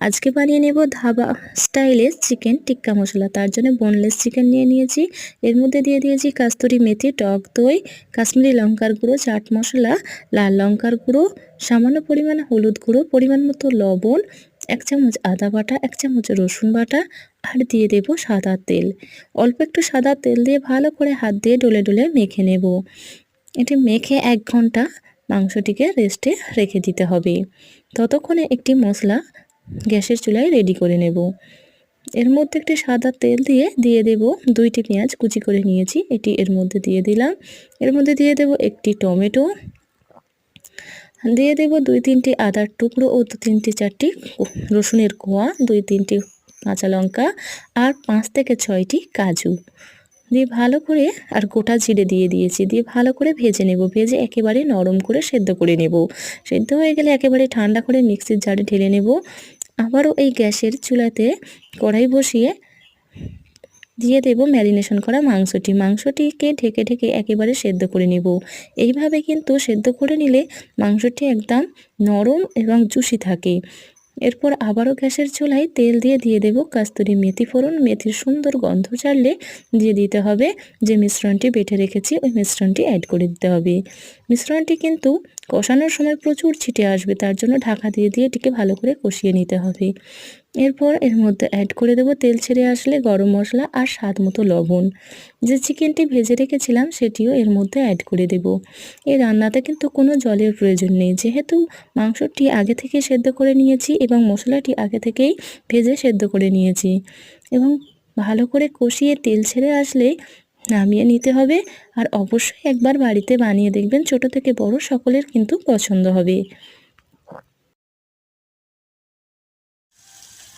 আজকে বানিয়ে নেব ধাবা স্টাইলের চিকেন টিক্কা মশলা। তার জন্য বোনলেস চিকেন নিয়ে নিয়েছি। এর মধ্যে দিয়ে দিয়েছি কাস্তুরি মেথি, টক দই, কাশ্মীরি লঙ্কার গুঁড়ো, চাট মশলা, লাল লঙ্কার গুঁড়ো, সামান্য পরিমাণে হলুদ গুঁড়ো, পরিমাণ মতো লবণ, এক চামচ আদা বাটা, এক চামচ রসুন বাটা আর দিয়ে দেব সাদা তেল। অল্প একটু সাদা তেল দিয়ে ভালো করে হাত দিয়ে ডলে ডলে মেখে নেব। এটি মেখে এক ঘণ্টা মাংসটিকে রেস্টে রেখে দিতে হবে। ততক্ষণে একটি মশলা গ্যাসের চুলায় রেডি করে নেব। এর মধ্যে একটি সাদা তেল দিয়ে দিয়ে দেব দুইটি পেঁয়াজ কুচি করে নিয়েছি, এটি এর মধ্যে দিয়ে দিলাম। এর মধ্যে দিয়ে দেব একটি টমেটো। দিয়ে দেব দুই তিনটি আদার টুকরো ও দু তিনটি চারটি রসুনের কোয়া, দুই তিনটি কাঁচা লঙ্কা আর পাঁচ থেকে ছয়টি কাজু। দিয়ে ভালো করে আর গোটা জিরে দিয়ে দিয়েছি। দিয়ে ভালো করে ভেজে নেব। ভেজে একেবারে নরম করে সেদ্ধ করে নেব। সেদ্ধ হয়ে গেলে একেবারে ঠান্ডা করে মিক্সির জারে ঢেলে নেব। আবারও এই গ্যাসের চুলাতে কড়াই বসিয়ে দিয়ে দেব ম্যারিনেশন করা মাংসটি। মাংসটিকে ঢেকে ঢেকে একেবারে সেদ্ধ করে নেব। এইভাবে কিন্তু সেদ্ধ করে নিলে মাংসটি একদম নরম এবং জুসি থাকে। এরপর আবারও গ্যাসের চুলায় তেল দিয়ে দিয়ে দেব কাস্তুরি মেথি ফোড়ন। মেথির সুন্দর গন্ধ ছাড়লে দিয়ে দিতে হবে যে মিশ্রণটি বেটে রেখেছি, ওই মিশ্রণটি অ্যাড করে দিতে হবে। মিশ্রণটি কিন্তু কষানোর সময় প্রচুর ছিটে আসবে, তার জন্য ঢাকা দিয়ে দিয়ে এটিকে ভালো করে কষিয়ে নিতে হবে। এরপর এর মধ্যে অ্যাড করে দেবো তেল ছেড়ে আসলে গরম মশলা আর স্বাদ মতো লবণ। যে চিকেনটি ভেজে রেখেছিলাম, সেটিও এর মধ্যে অ্যাড করে দেব। এই রান্নাতে কিন্তু কোনো জলের প্রয়োজন নেই। যেহেতু মাংসটি আগে থেকে সেদ্ধ করে নিয়েছি এবং মশলাটি আগে থেকেই ভেজে সেদ্ধ করে নিয়েছি এবং ভালো করে কষিয়ে তেল ছেড়ে আসলে নামিয়ে নিতে হবে আর অবশ্যই একবার বাড়িতে বানিয়ে দেখবেন, ছোট থেকে বড় সকলের কিন্তু পছন্দ হবে।